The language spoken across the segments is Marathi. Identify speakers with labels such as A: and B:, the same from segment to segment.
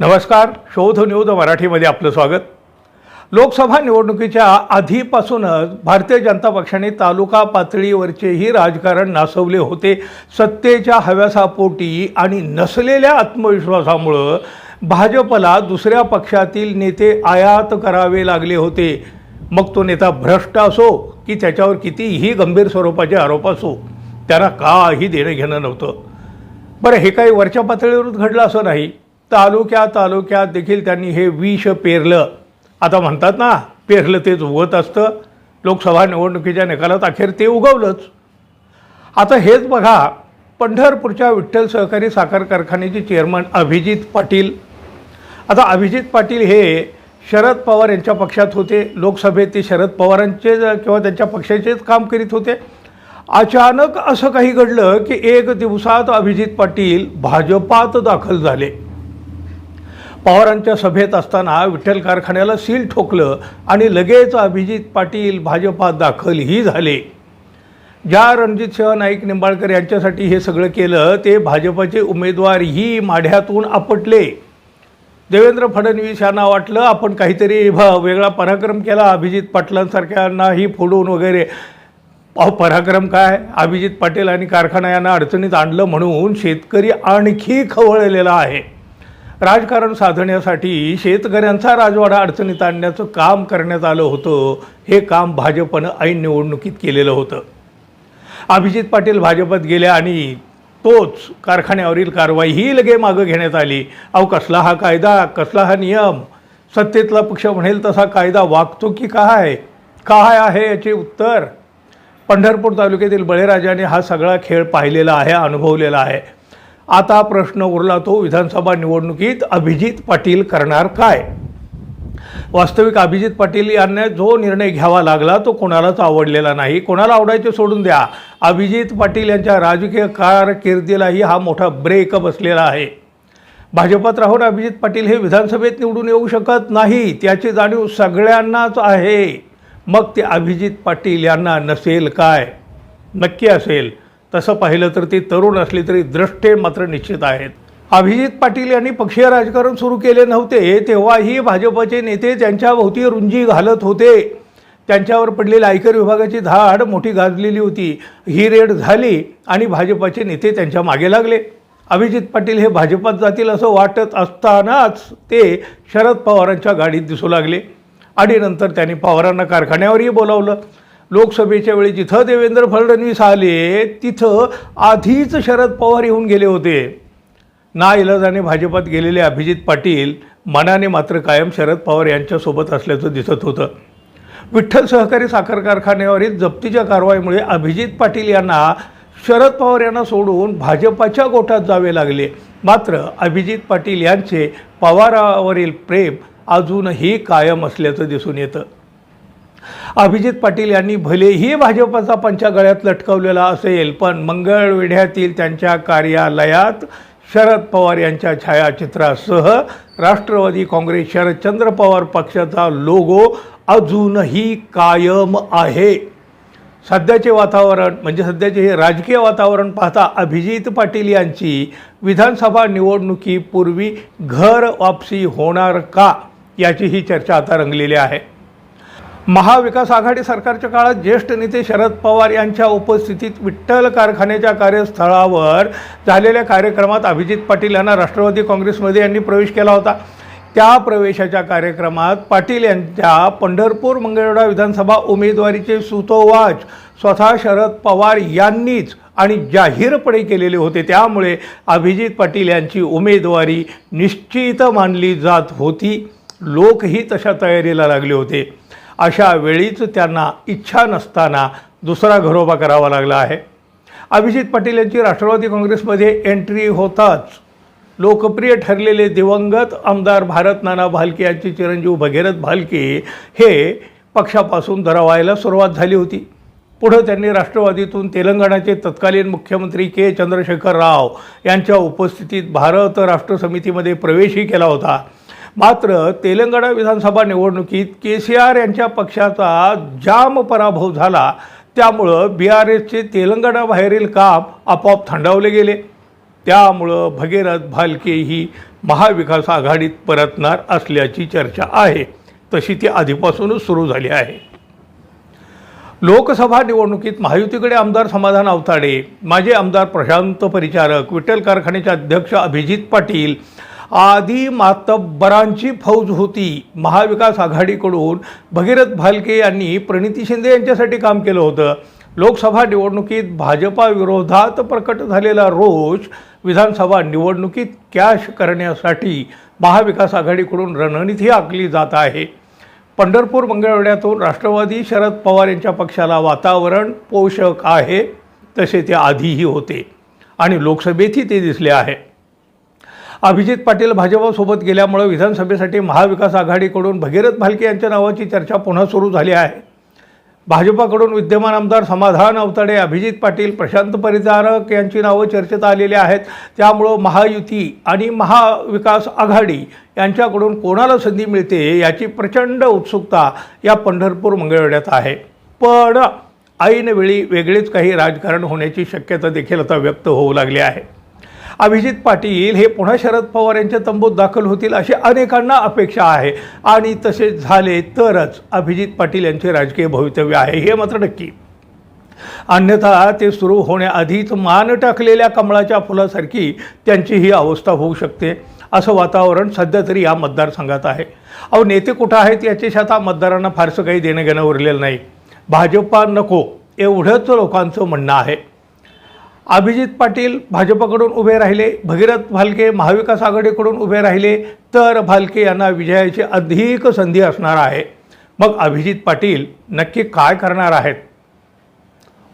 A: नमस्कार शोध न्यूज मराठीमध्ये आपलं स्वागत. लोकसभा निवडणुकीच्या आधीपासूनच भारतीय जनता पक्षाने तालुका पातळीवरचेही राजकारण नासवले होते. सत्तेच्या हव्यासापोटी आणि नसलेल्या आत्मविश्वासामुळं भाजपला दुसऱ्या पक्षातील नेते आयात करावे लागले होते. मग तो नेता भ्रष्ट असो की त्याच्यावर कितीही गंभीर स्वरूपाचे आरोप असो त्यांना काही देणं घेणं नव्हतं. बरं हे काही वरच्या पातळीवरच घडलं असं नाही. तालुक्या तालुक्यात देखील त्यांनी हे विष पेरलं. आता म्हणतात ना पेरलं तेच उगवत असतं. लोकसभा निवडणुकीच्या निकालात अखेर ते उगवलंच. आता हेच बघा पंढरपूरच्या विठ्ठल सहकारी साखर कारखान्याचे चेअरमन अभिजित पाटील. आता अभिजित पाटील हे शरद पवार यांच्या पक्षात होते. लोकसभेत ते शरद पवारांचे किंवा त्यांच्या पक्षाचेच काम करीत होते. अचानक असं काही घडलं की एक दिवसात अभिजित पाटील भाजपात दाखल झाले. पवारांच्या सभेत असताना विठ्ठल कारखान्याला सील ठोकलं आणि लगेच अभिजित पाटील भाजपात दाखलही झाले. ज्या रणजितसिंह नाईक निंबाळकर यांच्यासाठी हे सगळं केलं ते भाजपाचे उमेदवारही माढ्यातून आपटले. देवेंद्र फडणवीस यांना वाटलं आपण काहीतरी भ वेगळा पराक्रम केला अभिजित पाटलांसारख्यांनाही फोडून वगैरे. अहो पराक्रम काय? अभिजित पाटील आणि कारखाना यांना अडचणीत आणलं म्हणून शेतकरी आणखी खवळलेला आहे. राजकारण साधण्यासाठी शेतकऱ्यांचा राजवाडा अडचणीत आणण्याचं काम करण्यात आलं होतं. हे काम भाजपनं ऐन निवडणुकीत केलेलं होतं. अभिजित पाटील भाजपत गेले आणि तोच कारखान्यावरील कारवाई ही लगे मागं घेण्यात आली. अहो कसला हा कायदा? कसला हा नियम? सत्तेतला पक्ष म्हणेल तसा कायदा वागतो की काय? काय आहे याचे उत्तर? पंढरपूर तालुक्यातील बळीराजाने हा सगळा खेळ पाहिलेला आहे अनुभवलेला आहे. आता प्रश्न उरला तो विधानसभा निवडणुकीत अभिजित पाटील करणार काय? वास्तविक अभिजित पाटील यांना जो निर्णय घ्यावा लागला तो कोणालाच आवडलेला नाही. कोणाला आवडायचे सोडून द्या. अभिजित पाटील यांच्या राजकीय कारकिर्दीलाही हा मोठा ब्रेक बसलेला आहे. भाजपात राहून अभिजित पाटील हे विधानसभेत निवडून येऊ शकत नाही त्याची जाणीव सगळ्यांनाच आहे. मग ते अभिजित पाटील यांना नसेल काय? नक्की असेल. तसं पाहिलं तर ते तरुण असले तरी द्रष्टे मात्र निश्चित आहेत. अभिजित पाटील यांनी पक्षीय राजकारण सुरू केले नव्हते तेव्हाही भाजपचे नेते त्यांच्या भोवती रुंजी घालत होते. त्यांच्यावर पडलेली आयकर विभागाची धाड मोठी गाजलेली होती. ही रेड झाली आणि भाजपाचे नेते त्यांच्या मागे लागले. अभिजित पाटील हे भाजपात जातील असं वाटत असतानाच ते शरद पवारांच्या गाडीत दिसू लागले. आणि नंतर त्यांनी पवारांना कारखान्यावरही बोलावलं. लोकसभेच्या वेळी जिथं देवेंद्र फडणवीस आले तिथं आधीच शरद पवार येऊन गेले होते. ना इलाजाने भाजपात गेलेले अभिजित पाटील मनाने मात्र कायम शरद पवार यांच्यासोबत असल्याचं दिसत होतं. विठ्ठल सहकारी साखर कारखान्यावरील जप्तीच्या कारवाईमुळे अभिजित पाटील यांना शरद पवार यांना सोडून भाजपाच्या गोटात जावे लागले. मात्र अभिजित पाटील यांचे पवारावरील प्रेम अजूनही कायम असल्याचं दिसून येतं. अभिजित पाटील यांनी भलेही भाजपचा पंचा गळ्यात लटकवलेला असेल पण मंगळवेढ्यातील त्यांच्या कार्यालयात शरद पवार यांच्या छायाचित्रासह राष्ट्रवादी काँग्रेस शरदचंद्र पवार पक्षाचा लोगो अजूनही कायम आहे. सध्याचे वातावरण म्हणजे सध्याचे हे राजकीय वातावरण पाहता अभिजित पाटील यांची विधानसभा निवडणुकीपूर्वी घर वापसी होणार का याची ही चर्चा आता रंगलेली आहे. महाविकास आघाडी सरकारच्या काळात ज्येष्ठ नेते शरद पवार यांच्या उपस्थितीत विठ्ठल कारखान्याच्या कार्यस्थळावर झालेल्या कार्यक्रमात अभिजित पाटील यांना राष्ट्रवादी काँग्रेसमध्ये यांनी प्रवेश केला होता. त्या प्रवेशाच्या कार्यक्रमात पाटील यांच्या पंढरपूर मंगळवेढा विधानसभा उमेदवारीचे सुतोवाच स्वतः शरद पवार यांनीच आणि जाहीरपणे केलेले होते. त्यामुळे अभिजित पाटील यांची उमेदवारी निश्चित मानली जात होती. लोकही तशा तयारीला लागले होते. अशा वेळीच त्यांना इच्छा नसताना दुसरा घरोबा करावा लागला आहे. अभिजित पाटील यांची राष्ट्रवादी काँग्रेसमध्ये एंट्री होताच लोकप्रिय ठरलेले दिवंगत आमदार भारत नाना भालके यांचे चिरंजीव भगीरथ भालके हे पक्षापासून दरावायला सुरुवात झाली होती. पुढं त्यांनी राष्ट्रवादीतून तेलंगणाचे तत्कालीन मुख्यमंत्री के चंद्रशेखर राव यांच्या उपस्थितीत भारत राष्ट्र समितीमध्ये प्रवेशही केला होता. मात्र तेलंगणा विधानसभा निवडणुकीत के सी आर यांच्या पक्षाचा जाम पराभव झाला. त्यामुळं बी आर एसचे तेलंगणाबाहेरील काम आपोआप थंडावले गेले. त्यामुळं भगीरथ भालके ही महाविकास आघाडीत परतणार असल्याची चर्चा आहे. तशी ती आधीपासूनच सुरू झाली आहे. लोकसभा निवडणुकीत महायुतीकडे आमदार समाधान अवताडे माजी आमदार प्रशांत परिचारक विठ्ठल कारखान्याचे अध्यक्ष अभिजित पाटील आदी मातब्बरांची फौज होती महाविकास आघाडीकडून. भगीरथ भालके यांनी प्रणिती शिंदे यांच्यासाठी काम केलं होतं. लोकसभा निवडणुकीत भाजपा विरोधात प्रकट झालेला रोष विधानसभा निवडणुकीत कॅश करण्यासाठी महाविकास आघाडीकडून रणनीती आखली जात आहे. पंढरपूर मंगळवेढ्यातून राष्ट्रवादी शरद पवार यांच्या पक्षाला वातावरण पोषक आहे तसे ते आधीही होते. आणि लोकसभेतही ते दिसले आहे. अभिजित पाटील भाजपसोबत गेल्यामुळे विधानसभेसाठी महाविकास आघाडीकडून भगीरथ भालके यांच्या नावाची चर्चा पुन्हा सुरू झाली आहे. भाजपाकडून विद्यमान आमदार समाधान अवतडे अभिजित पाटील प्रशांत परिचारक यांची नावं चर्चेत आलेली आहेत. त्यामुळं महायुती आणि महाविकास आघाडी यांच्याकडून कोणाला संधी मिळते याची प्रचंड उत्सुकता या पंढरपूर मंगळवेढ्यात आहे. पण ऐनवेळी वेगळेच काही राजकारण होण्याची शक्यता देखील आता व्यक्त होऊ लागली आहे. अभिजित पाटील हे पुन्हा शरद पवार यांच्या तंबूत दाखल होतील अशी अनेकांना अपेक्षा आहे. आणि तसे झाले तरच अभिजित पाटील यांचे राजकीय भवितव्य आहे हे मात्र नक्की. अन्यथा ते सुरू होण्याआधीच मान टाकलेल्या कमळाच्या फुलासारखी त्यांची ही अवस्था होऊ शकते असं वातावरण सध्या तरी या मतदारसंघात आहे. अहो नेते कुठं आहेत याच्याशी आता मतदारांना फारसं काही देणं घेणं उरलेलं नाही. भाजपा नको एवढंच लोकांचं म्हणणं आहे. अभिजित पाटील भाजपकडून उभे राहिले भगीरथ भालके महाविकास आघाडीकडून उभे राहिले तर भालके यांना विजयाची अधिक संधी असणार आहे. मग अभिजित पाटील नक्की काय करणार आहेत?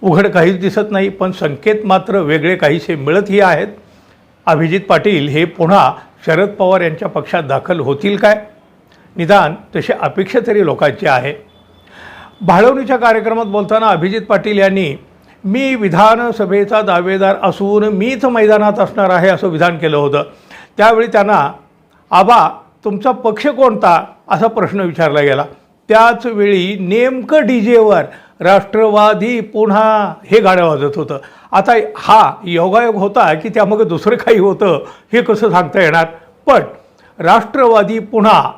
A: उघड काहीच दिसत नाही पण संकेत मात्र वेगळे काहीसे मिळतही आहेत. अभिजित पाटील हे पुन्हा शरद पवार यांच्या पक्षात दाखल होतील काय? निदान तशी अपेक्षा तरी लोकांची आहे. भाळवणीच्या कार्यक्रमात बोलताना अभिजित पाटील यांनी मी विधानसभेचा दावेदार असून मीच मैदानात असणार आहे असं विधान केलं होतं. त्यावेळी त्यांना आबा तुमचा पक्ष कोणता? असा प्रश्न विचारला गेला. त्याच वेळी नेमकं डी जेवर राष्ट्रवादी पुन्हा हे गाणं वाजत होतं. आता हा योगायोग होता की त्यामागे दुसरं काही होतं हे कसं सांगता येणार? पण राष्ट्रवादी पुन्हा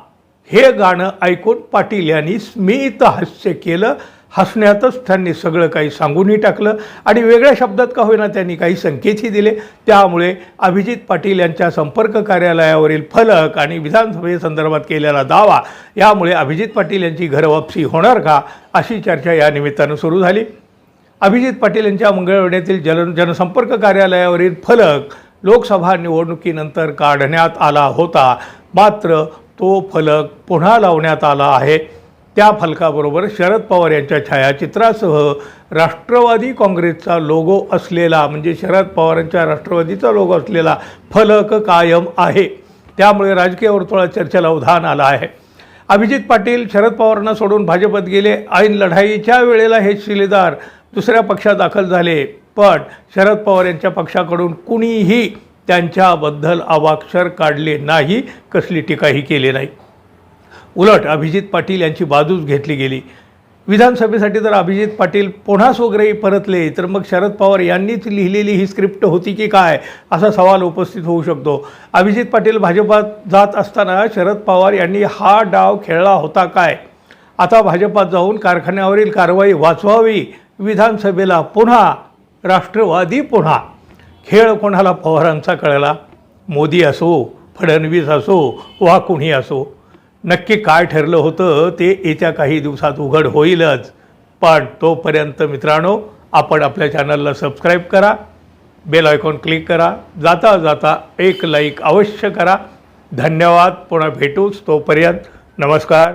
A: हे गाणं ऐकून पाटील यांनी स्मित हास्य केलं. हसण्यातच त्यांनी सगळं काही सांगूनही टाकलं आणि वेगळ्या शब्दात का होईना त्यांनी काही संकेतही दिले. त्यामुळे अभिजित पाटील यांच्या संपर्क कार्यालयावरील फलक आणि विधानसभेसंदर्भात केलेला दावा यामुळे अभिजित पाटील यांची घरवापसी होणार का अशी चर्चा या निमित्तानं सुरू झाली. अभिजित पाटील यांच्या मंगळवेड्यातील जन जनसंपर्क कार्यालयावरील फलक लोकसभा निवडणुकीनंतर काढण्यात आला होता. मात्र तो फलक पुन्हा लावण्यात आला आहे. त्या फलकाबरोबर शरद पवार यांच्या छायाचित्रासह राष्ट्रवादी काँग्रेसचा लोगो असलेला म्हणजे शरद पवारांच्या राष्ट्रवादीचा लोगो असलेला फलक कायम आहे. त्यामुळे राजकीय वर्तुळात चर्चेला उधाण आलं आहे. अभिजित पाटील शरद पवारांना सोडून भाजपत गेले. ऐन लढाईच्या वेळेला हे शिलेदार दुसऱ्या पक्षात दाखल झाले. पण शरद पवार यांच्या पक्षाकडून कुणीही त्यांच्याबद्दल अवाक्षर काढले नाही कसली टीकाही केली नाही. उलट अभिजित पाटील यांची बाजूच घेतली गेली. विधानसभेसाठी जर अभिजित पाटील पुन्हा वगैरे परतले तर मग शरद पवार यांनीच लिहिलेली ही स्क्रिप्ट होती की काय? असा सवाल उपस्थित होऊ शकतो. अभिजित पाटील भाजपात जात असताना शरद पवार यांनी हा डाव खेळला होता काय? आता भाजपात जाऊन कारखान्यावरील कारवाई वाचवावी विधानसभेला पुन्हा राष्ट्रवादी पुन्हा. खेळ कोणाला पवारांचा कळला? मोदी असो फडणवीस असो वा कुणी असो? नक्की काय ठरलं होतं ते येत्या काही दिवसात उघड होईलच. पण तोपर्यंत मित्रांनो आपण आपल्या चॅनलला सबस्क्राईब करा बेल आयकॉन क्लिक करा जाता जाता एक लाईक अवश्य करा. धन्यवाद पुन्हा भेटूच तोपर्यंत. नमस्कार.